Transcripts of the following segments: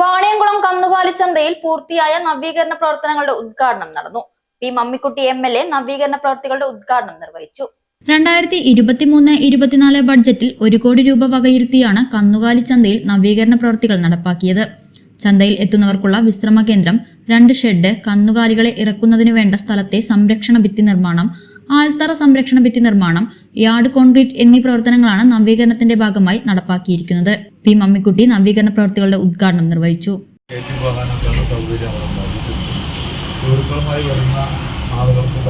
വാണിയംകുളം കന്നുകാലി ചന്തയിൽ പൂർത്തിയായ നവീകരണ പ്രവർത്തനങ്ങളുടെ ഉദ്ഘാടനം നടന്നു. P Mammikutty M L A നവീകരണ പ്രവർത്തികളുടെ ഉദ്ഘാടനം നിർവഹിച്ചു. രണ്ടായിരത്തി ഇരുപത്തിമൂന്ന് ഇരുപത്തിനാല് ബഡ്ജറ്റിൽ ഒരു കോടി രൂപ വകയിരുത്തിയാണ് കന്നുകാലി ചന്തയിൽ നവീകരണ പ്രവർത്തികൾ നടപ്പാക്കിയത്. ചന്തയിൽ എത്തുന്നവർക്കുള്ള വിശ്രമ കേന്ദ്രം രണ്ട് ഷെഡ് കന്നുകാലികളെ ഇറക്കുന്നതിന് വേണ്ട സ്ഥലത്തെ സംരക്ഷണ ഭിത്തി നിർമ്മാണം ആൽത്തറ സംരക്ഷണ ഭിത്തി നിർമ്മാണം യാർഡ് കോൺക്രീറ്റ് എന്നീ പ്രവർത്തനങ്ങളാണ് നവീകരണത്തിന്റെ ഭാഗമായി നടപ്പാക്കിയിരിക്കുന്നത്. പി. മമ്മിക്കുട്ടി നവീകരണ പ്രവൃത്തികളുടെ ഉദ്ഘാടനം നിർവഹിച്ചു. സുഹൃത്തുക്കളുമായി വരുന്ന ആളുകൾക്ക്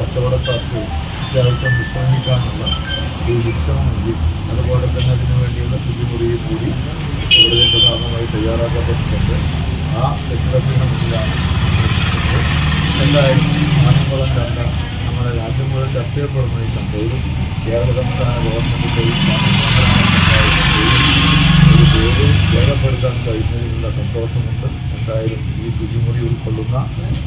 കൂടി ഇവിടെ തയ്യാറാക്കപ്പെട്ടിട്ടുണ്ട്. ആ ചന്ത നമ്മുടെ രാജ്യം മുഴുവൻ ചർച്ച ചെയ്യപ്പെടുന്ന ഈ സംഭവം കേരള സംസ്ഥാന ഗവൺമെന്റിന്റെയും പേര് രേഖപ്പെടുത്താൻ കഴിഞ്ഞതിലുള്ള സന്തോഷമുണ്ട്. എന്തായാലും ഈ ശുചിമുറി ഉൾക്കൊള്ളുന്ന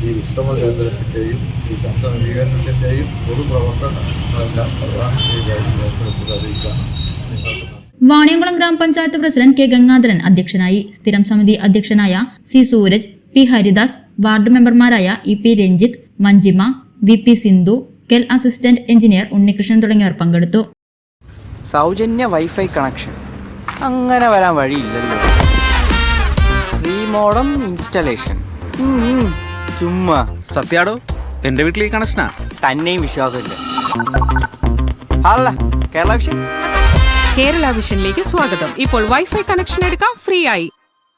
ഈ വിശ്രമ കേന്ദ്രത്തിന്റെയും ഈ ചന്ത നവീകരണത്തിന്റെയും പൊതുപ്രവർത്തനങ്ങളെല്ലാം പ്രധാനമന്ത്രിയായി ഏറ്റെടുത്ത് അറിയിക്കാൻ വാണിയംകുളം ഗ്രാമപഞ്ചായത്ത് പ്രസിഡന്റ് കെ ഗംഗാധരൻ അധ്യക്ഷനായി സ്ഥിരം സമിതി അധ്യക്ഷനായ C Suraj P Haridas ward മെമ്പർമാരായ E P Ranjith Manjima V P Sindhu KEL assistant engineer Unnikrishnan തുടങ്ങിയവർ പങ്കെടുത്തു. സൗജന്യ വൈഫൈ കണക്ഷൻ. അങ്ങനെ വരാൻ വഴിയില്ലല്ലോ. Free modem installation. ചുമ്മാ. സത്യാടോ എന്റെ വീട്ടിൽ ഈ കണക്ഷനാ? തന്നെയും വിശ്വാസമില്ല. അല്ല കേരള വിഷൻ? കേരള വിഷനിലേക്ക് സ്വാഗതം. ഇപ്പോൾ വൈഫൈ കണക്ഷൻ എടുക്കാം ഫ്രീ ആയി